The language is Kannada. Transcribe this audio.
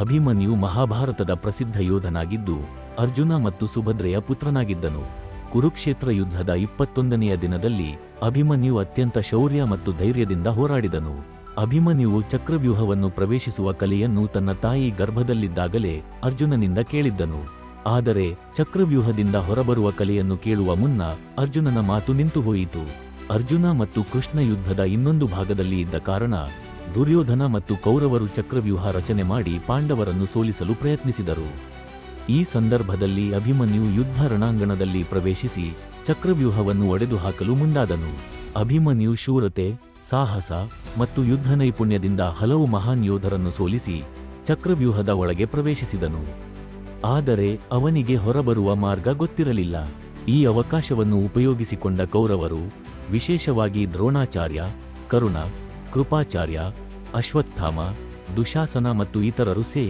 ಅಭಿಮನ್ಯು ಮಹಾಭಾರತದ ಪ್ರಸಿದ್ಧ ಯೋಧನಾಗಿದ್ದು, ಅರ್ಜುನ ಮತ್ತು ಸುಭದ್ರೆಯ ಪುತ್ರನಾಗಿದ್ದನು. ಕುರುಕ್ಷೇತ್ರ ಯುದ್ಧದ ಇಪ್ಪತ್ತೊಂದನೆಯ ದಿನದಲ್ಲಿ ಅಭಿಮನ್ಯು ಅತ್ಯಂತ ಶೌರ್ಯ ಮತ್ತು ಧೈರ್ಯದಿಂದ ಹೋರಾಡಿದನು. ಅಭಿಮನ್ಯುವು ಚಕ್ರವ್ಯೂಹವನ್ನು ಪ್ರವೇಶಿಸುವ ಕಲೆಯನ್ನು ತನ್ನ ತಾಯಿ ಗರ್ಭದಲ್ಲಿದ್ದಾಗಲೇ ಅರ್ಜುನನಿಂದ ಕೇಳಿದ್ದನು. ಆದರೆ, ಚಕ್ರವ್ಯೂಹದಿಂದ ಹೊರಬರುವ ಕಲೆಯನ್ನು ಕೇಳುವ ಮುನ್ನ ಅರ್ಜುನನ ಮಾತು ನಿಂತುಹೋಯಿತು. ಅರ್ಜುನ ಮತ್ತು ಕೃಷ್ಣ ಯುದ್ಧದ ಇನ್ನೊಂದು ಭಾಗದಲ್ಲಿ ಇದ್ದ ಕಾರಣ ದುರ್ಯೋಧನ ಮತ್ತು ಕೌರವರು ಚಕ್ರವ್ಯೂಹ ರಚನೆ ಮಾಡಿ ಪಾಂಡವರನ್ನು ಸೋಲಿಸಲು ಪ್ರಯತ್ನಿಸಿದರು. ಈ ಸಂದರ್ಭದಲ್ಲಿ ಅಭಿಮನ್ಯು ಯುದ್ಧ ರಣಾಂಗಣದಲ್ಲಿ ಪ್ರವೇಶಿಸಿ ಚಕ್ರವ್ಯೂಹವನ್ನು ಒಡೆದು ಹಾಕಲು ಮುಂದಾದನು. ಅಭಿಮನ್ಯು ಶೂರತೆ, ಸಾಹಸ ಮತ್ತು ಯುದ್ಧ ನೈಪುಣ್ಯದಿಂದ ಹಲವು ಮಹಾನ್ ಯೋಧರನ್ನು ಸೋಲಿಸಿ ಚಕ್ರವ್ಯೂಹದ ಒಳಗೆ ಪ್ರವೇಶಿಸಿದನು. ಆದರೆ ಅವನಿಗೆ ಹೊರಬರುವ ಮಾರ್ಗ ಗೊತ್ತಿರಲಿಲ್ಲ. ಈ ಅವಕಾಶವನ್ನು ಉಪಯೋಗಿಸಿಕೊಂಡ ಕೌರವರು ವಿಶೇಷವಾಗಿ ದ್ರೋಣಾಚಾರ್ಯ, ಕರುಣ ಕೃಪಾಚಾರ್ಯ ಅಶ್ವತ್ಥಾಮ ದುಶಾಸನ ಮತ್ತು ಇತರರು ಸೇ